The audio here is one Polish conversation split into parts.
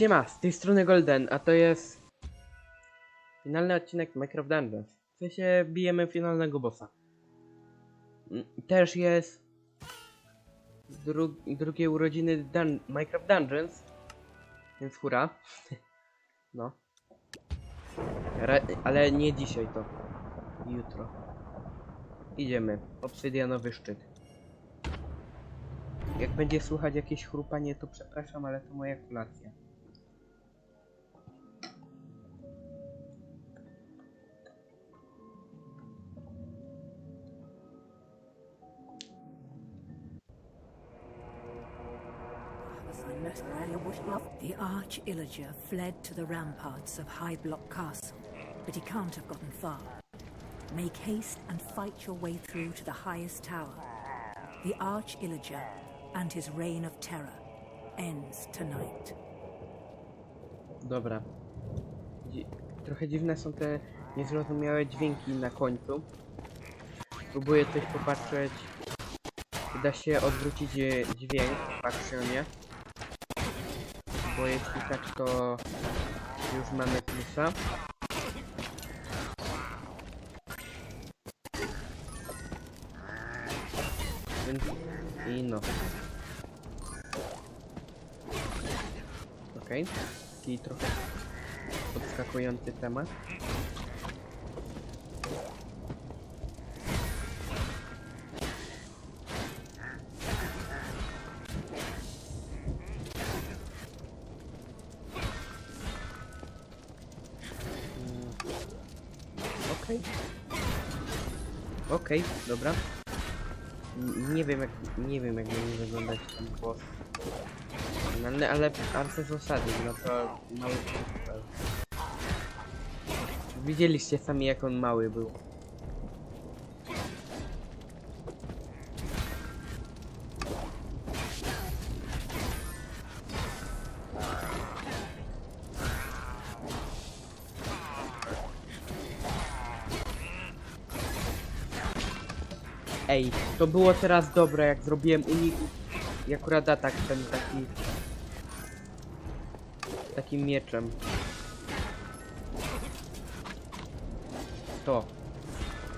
Siema, z tej strony Golden, a to jest finalny odcinek Minecraft Dungeons. W sensie bijemy finalnego bossa. Mm, Też jest dru drugie urodziny dun Minecraft Dungeons, więc hura. No. Re ale nie dzisiaj to. Jutro. Idziemy. Obsydianowy szczyt. Jak będzie słychać jakieś chrupanie, to przepraszam, ale to moja kulacja. The Arch Illager fled to the ramparts of High Block Castle, but he can't have gotten far. Make haste and fight your way through to the highest tower. The Arch Illager and his reign of terror ends tonight. Dobra. Trochę dziwne są te niezrozumiałe dźwięki na końcu. Próbuję coś popatrzeć. Da się odwrócić e, dźwięk w Actionie. Bo jeśli tak, to już mamy plusa. Więc i no. Okej. Taki trochę podskakujący temat. Dobra. N- Nie wiem jak nie wiem jak będzie wyglądać ten boss. Finalny, ale Arce zasady, no to mały krystal. Widzieliście sami jak on mały był. Ej, to było teraz dobre, jak zrobiłem unik i akurat atak ten taki takim mieczem. To.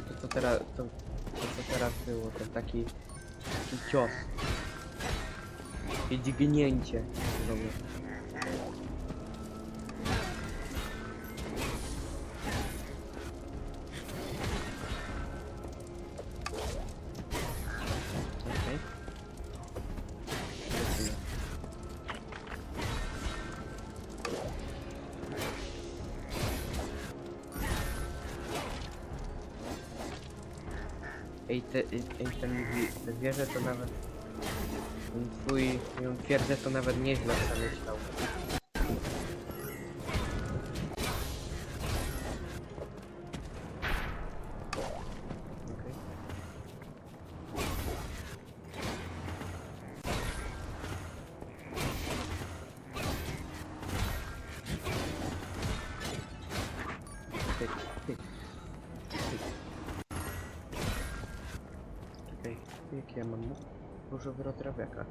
To co teraz to, to co teraz było, ten taki, taki cios. I dźgnięcie. Ej, te, ej, ten, te zwierzę to nawet... ten Twój, ją twierdzę to nawet nieźle przemyślał. Tyk, tyk. Czekaj, jaki ja mam? Różowy rotrawiaka.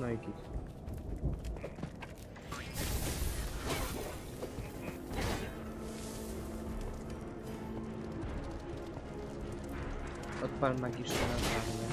No i git. Odpal magiczne latarnie.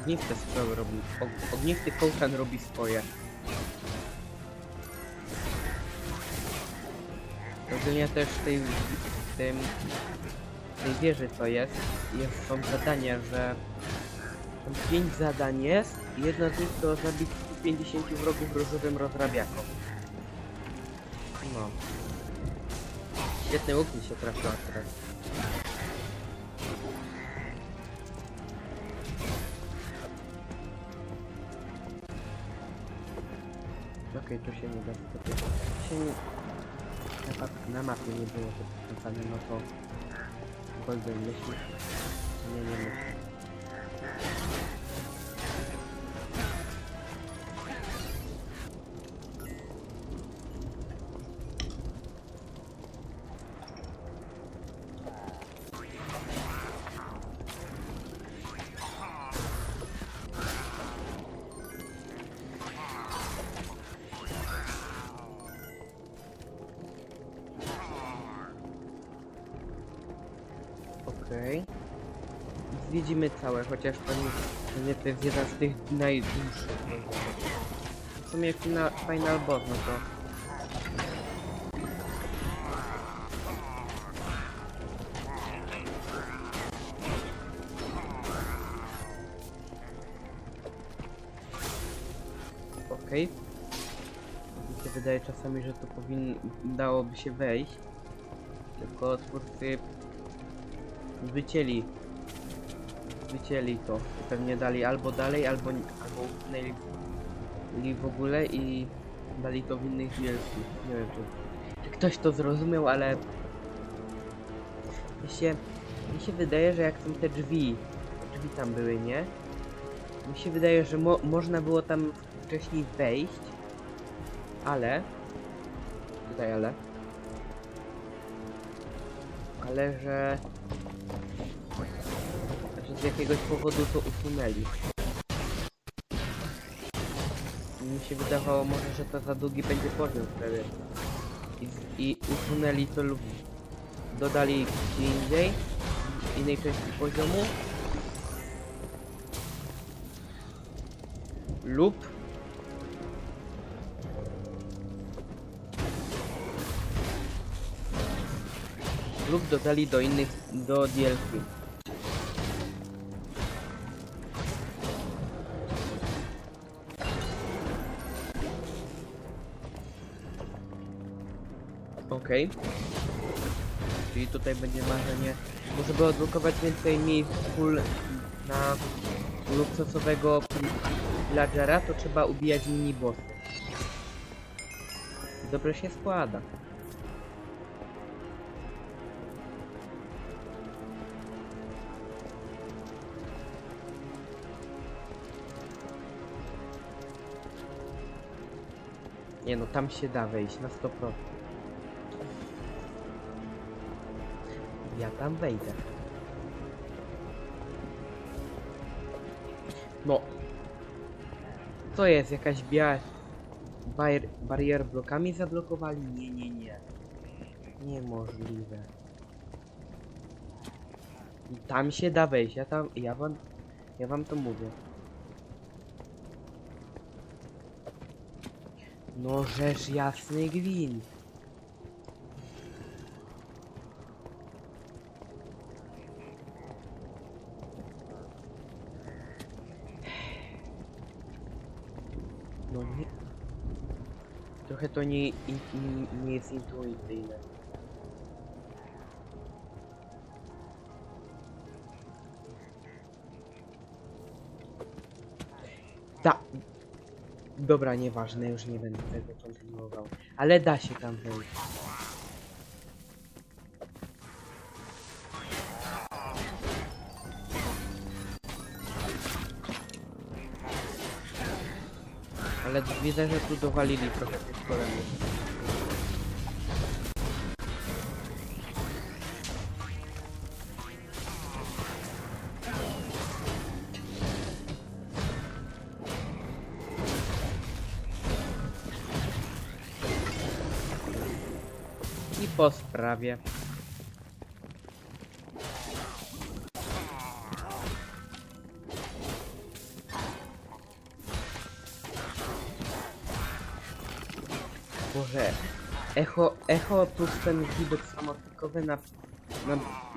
Ognisty strzały robi. Og ognisty kołchan robi swoje. Ogólnie też w tej, w tym, w tej wieży co jest, jest są zadania, że tam 5 zadań jest i jedno z nich to zabić 50 wrogów różowym rozrabiaką. No. Świetny łuk mi się trafił teraz. Okej, tu się nie da skopić. Się nie... Na, map- na mapie nie było to pokazane, no to... Golden myśli. Nie, nie myśli. Zwiedzimy całe, chociaż pewnie nie jest jeden z tych najdłuższych. W sumie final, final boss, no to... Okej. Mi się wydaje czasami, że to powinno... dałoby się wejść. Tylko twórcy wycięli wycięli to. Pewnie dali albo dalej albo albo usunęli li w ogóle i dali to w innych wielkich. Nie wiem czy, czy ktoś to zrozumiał ale mi się mi się wydaje że jak są te drzwi drzwi tam były nie? Mi się wydaje że mo można było tam wcześniej wejść ale tutaj ale ale że z jakiegoś powodu to usunęli. Mi się wydawało może, że to za długi będzie poziom wtedy. I, I usunęli to lub dodali gdzie indziej, w innej części poziomu. Lub lub dodali do innych, do DLC. Okej. Czyli tutaj będzie marzenie. Żeby odblokować więcej miejsc pól na luksusowego villagera, to trzeba ubijać minibossy. Dobrze się składa. Nie no, tam się da wejść na 100%. Ja tam wejdę. No. Co jest? Jakaś biała... Bar barier blokami zablokowali? Nie, nie, nie. Niemożliwe. Tam się da wejść. Ja tam... Ja wam... Ja wam to mówię. No rzecz jasny gwint. No nie... Trochę to nie, in, nie jest intuicyjne. Da... Dobra, nieważne, już nie będę tego kontynuował. Ale da się tam wejść. Widzę, że tu dowalili trochę tych golemów. I po sprawie. Echo, echo plus ten widok samotykowy na, na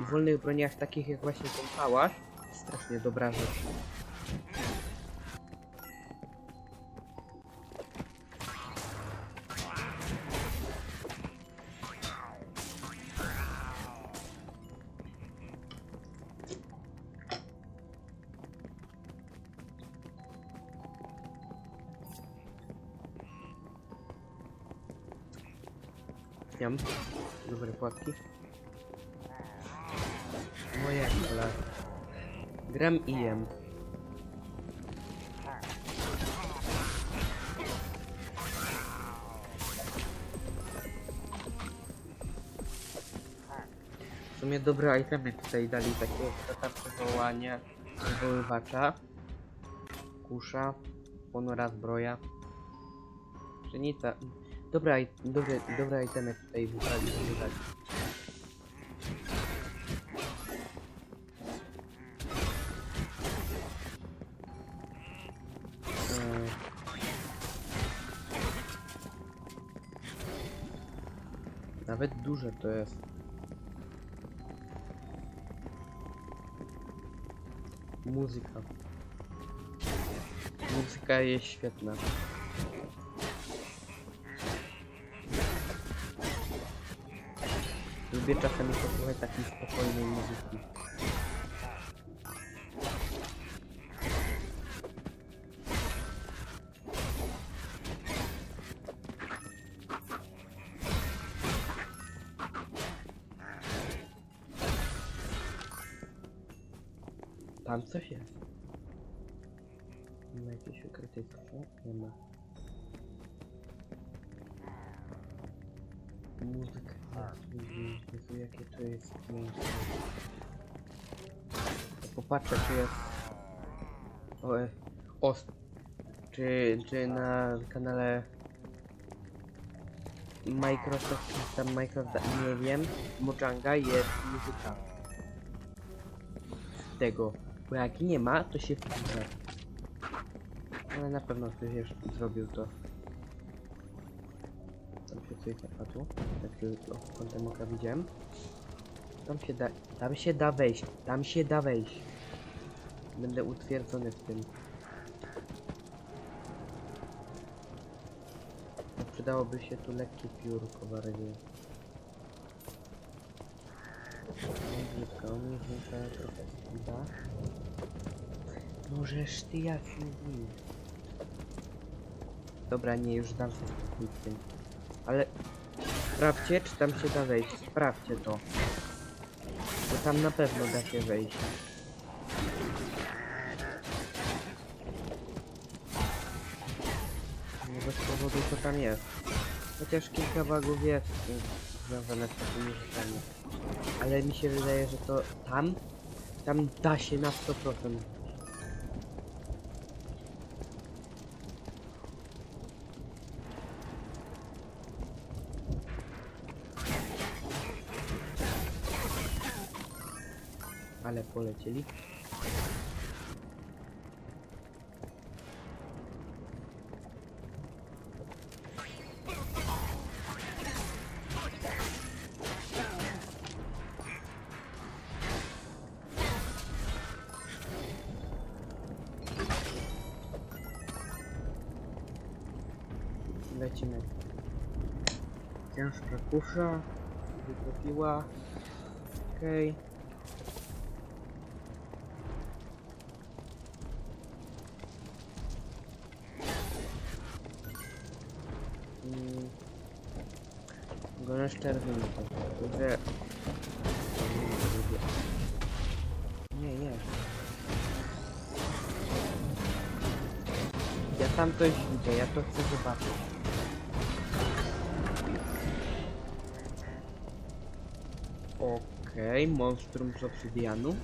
wolnych broniach takich jak właśnie ten pałac. Strasznie dobra rzecz. Doceniam. Dobre płatki. Moje ale Gram i jem. W sumie dobre itemy tutaj dali takie kata przywołania wywoływacza. Kusza. Ponora zbroja. Pszenica. Dobra, dobre, dobre itemy tutaj wybrali. wybrali. Eee. Nawet duże to jest. Muzyka. Muzyka jest świetna. Lubię czasami posłuchać takiej spokojnej muzyki. Tam coś jest. Nie ma jakieś ukryte skrzynki? Nie ma. Muzyka. Jezu, jakie to jest piękne. Popatrzę, czy jest... O, e, o, czy, czy na kanale Microsoft, czy tam Microsoft, nie wiem, Mojanga jest muzyka z tego, bo jak nie ma, to się wkurza. Ale na pewno ktoś jeszcze zrobił to. Się coś zapadło, tak tylko kątem oka widziałem. Tam się da, tam się da wejść, tam się da wejść. Będę utwierdzony w tym. Przydałoby się tu lekkie piórko bardziej. Brzydko, mnie zwiększa trochę speeda. Możesz ty jak. Dobra, nie, już dam sobie z tym. Ale sprawdźcie, czy tam się da wejść. Sprawdźcie to. Bo tam na pewno da się wejść. Nie bez powodu to tam jest. Chociaż kilka bugów jest związane z takimi rzeczami. Ale mi się wydaje, że to tam, tam da się na 100%. Ale polecieli. Lecimy. Ciężka kusza. Wytopiła. Okej. Mm. Gonisz czerwony to. Że... Nie, nie. Ja tam coś widzę, ja to chcę zobaczyć. Okej, monstrum z obsydianu.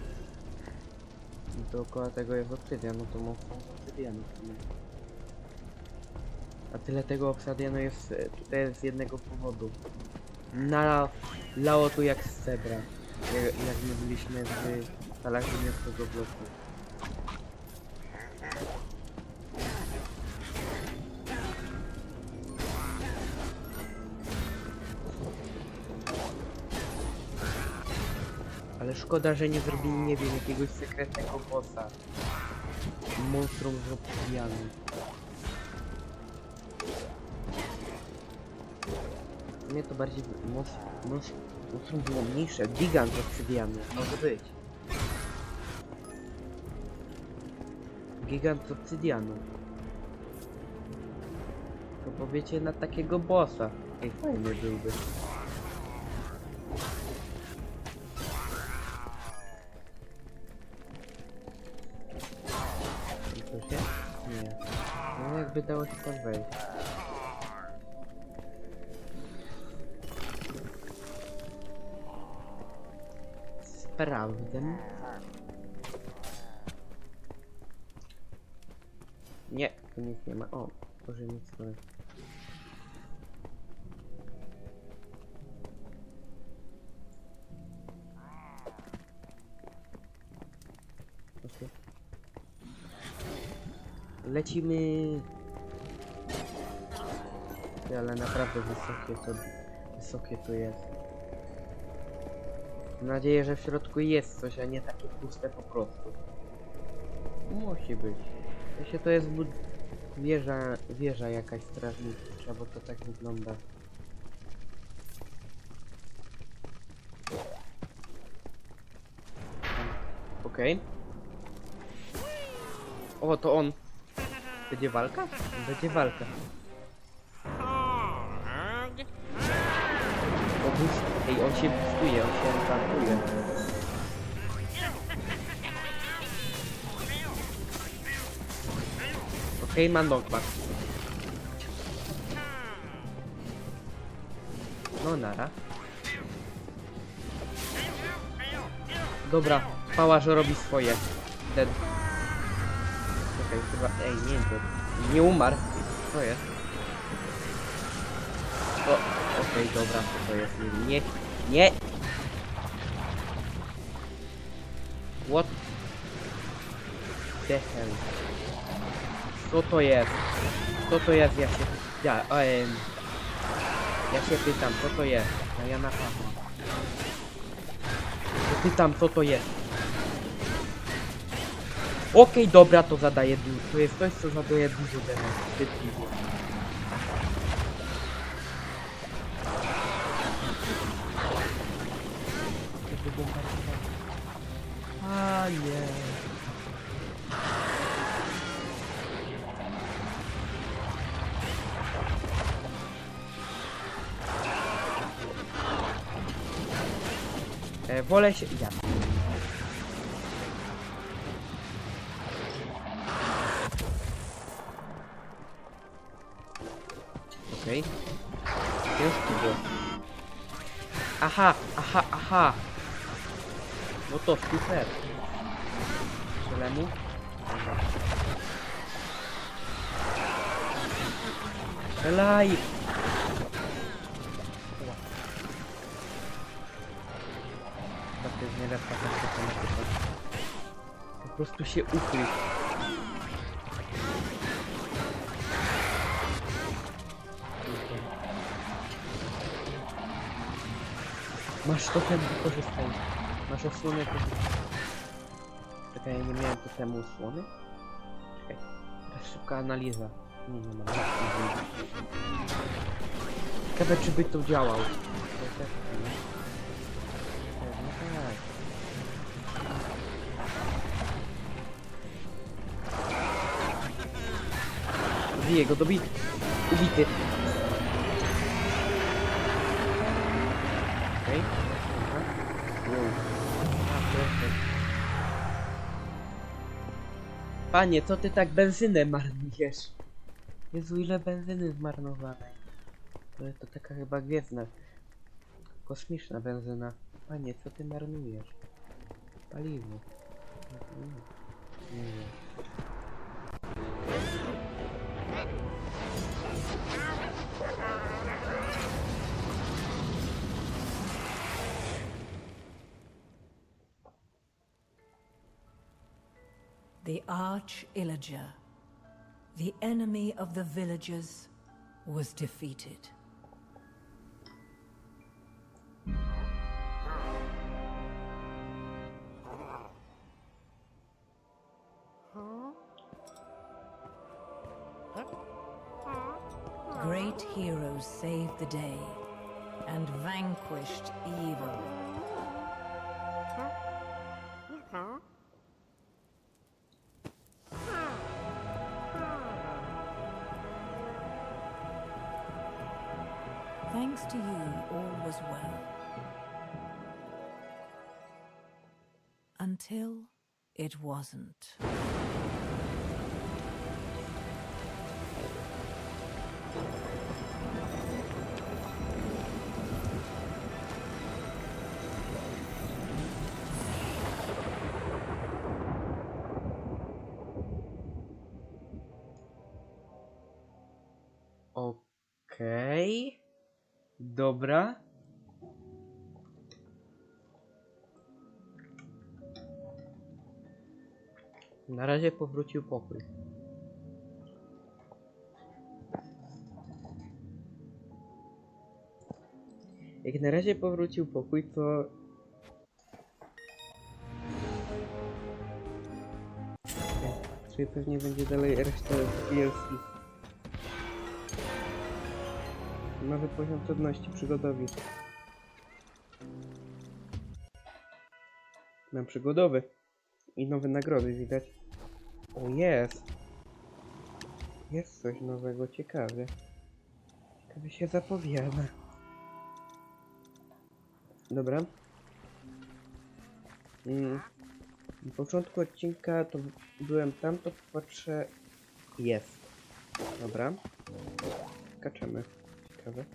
Dookoła tego jest obsydian, to monstrum z obsydianu. A tyle tego obsydianu jest e, tutaj z jednego powodu. Na lało tu jak z cebra. Jak, jak my byliśmy w salach ziemniacznego bloku. Ale szkoda, że nie zrobili, nie wiem, jakiegoś sekretnego bossa. Monstrum z obsydianu. mnie to bardziej moc, moc, mocno było mniejsze. Gigant jak przybijamy. Może być. Gigant obsydianu. To powiecie na takiego bossa. Ej, fajny byłby. Nie. No jakby dało się tam wejść. Sprawdzę. Nie, tu nic nie ma. O, może nic nie ma. Lecimy. Ale naprawdę wysokie to wysokie to jest. Mam nadzieję, że w środku jest coś, a nie takie puste po prostu. Musi być. Się to jest wieża, wieża jakaś strażnicza, bo to tak wygląda. Okej. O, to on. Będzie walka? Będzie walka. On się boostuje, on się ratuje. Okej, ma knockback. No nara. Dobra, Pałaż robi swoje. Dead. Czekaj, chyba... Ej, nie. Nie umarł. Co jest? O, okej, dobra, co to jest? Nie, nie! What the hell? Co to jest? Co to jest? Ja się... Ja, em, ja się pytam, co to jest? A ja na pytam, co to jest? Okej, dobra, to zadaje dużo. To jest coś, co zadaje dużo damage. Szybciej. A nie. E, wolę się... Ja. Okej. Ciężki było. Aha, aha, aha. No to. Strzelę mu. Dobra. Strzelaj! Ła. To jest nielepka taktyka na typa. Po prostu się ukryć. Masz totem, wykorzystaj. Masz osłonę, korzystaj. Czekaj, ja nie miałem totemu osłony? Czekaj, teraz szybka analiza. Nie, nie mam. Ciekawe, czy by to działał. Dobiję go, dobij. Ubity. Panie, co ty tak benzynę marnujesz? Jezu, ile benzyny zmarnowanej. To, to taka chyba gwiezdna. Kosmiczna benzyna. Panie, co ty marnujesz? Paliwo. Nie, nie The Arch Illager, the enemy of the villagers, was defeated. Great heroes saved the day and vanquished Thanks to you, all was well. Until it wasn't. Dobra. Na razie powrócił pokój. Jak na razie powrócił pokój, to... Czyli pewnie będzie dalej reszta DLC. Nowy poziom trudności przygodowi. Mam przygodowy. I nowe nagrody widać. O jest! Jest coś nowego, ciekawie. Ciekawie się zapowiada. Dobra. Mm. Na początku odcinka to byłem tam, to patrzę. Jest. Dobra. Skaczemy. Ciekawe.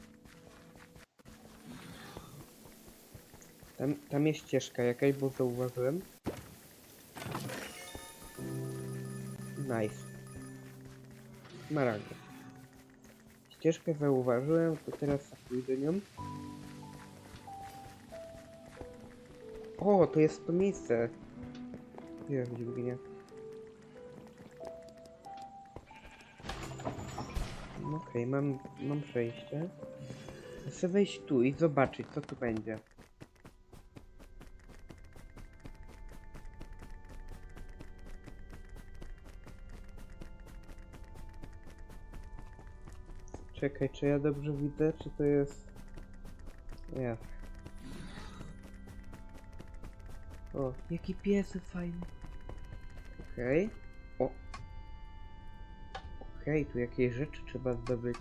Tam, tam jest ścieżka jakaś, bo zauważyłem. Nice. Smaragdy. Ścieżkę zauważyłem, to teraz pójdę nią. O, to jest to miejsce. Gdzie jest dźwignia? Okej, mam, mam przejście. Chcę wejść tu i zobaczyć, co tu będzie. Czekaj, czy ja dobrze widzę, czy to jest... Nie. O, jaki piesy fajny. Okej. O. Okej, tu jakieś rzeczy trzeba zdobyć.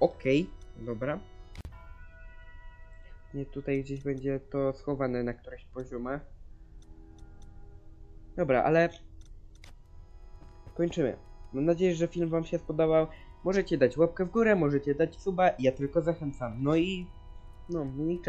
Okej, dobra. Nie, tutaj gdzieś będzie to schowane na któreś poziomach. Dobra, ale kończymy. Mam nadzieję, że film wam się spodobał. Możecie dać łapkę w górę, możecie dać suba, ja tylko zachęcam. No i no, i